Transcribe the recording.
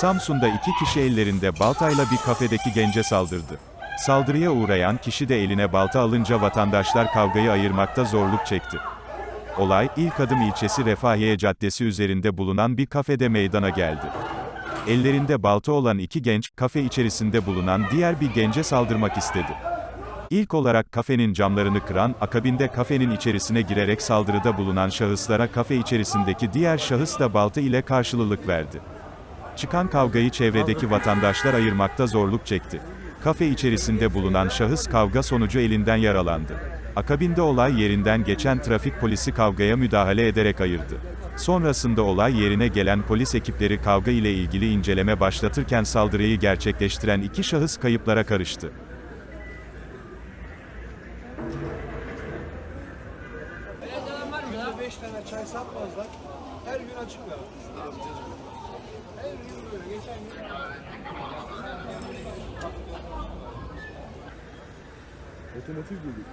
Samsun'da iki kişi ellerinde baltayla bir kafedeki gence saldırdı. Saldırıya uğrayan kişi de eline balta alınca vatandaşlar kavgayı ayırmakta zorluk çekti. Olay, İlk Adım ilçesi Refahiye Caddesi üzerinde bulunan bir kafede meydana geldi. Ellerinde balta olan iki genç, kafe içerisinde bulunan diğer bir gence saldırmak istedi. İlk olarak kafenin camlarını kıran, akabinde kafenin içerisine girerek saldırıda bulunan şahıslara kafe içerisindeki diğer şahıs da balta ile karşılılık verdi. Çıkan kavgayı çevredeki vatandaşlar ayırmakta zorluk çekti. Kafe içerisinde bulunan şahıs kavga sonucu elinden yaralandı. Akabinde olay yerinden geçen trafik polisi kavgaya müdahale ederek ayırdı. Sonrasında olay yerine gelen polis ekipleri kavga ile ilgili inceleme başlatırken saldırıyı gerçekleştiren iki şahıs kayıplara karıştı. Günde 5 tane çay satmazlar. Her gün açık Automatique, Google.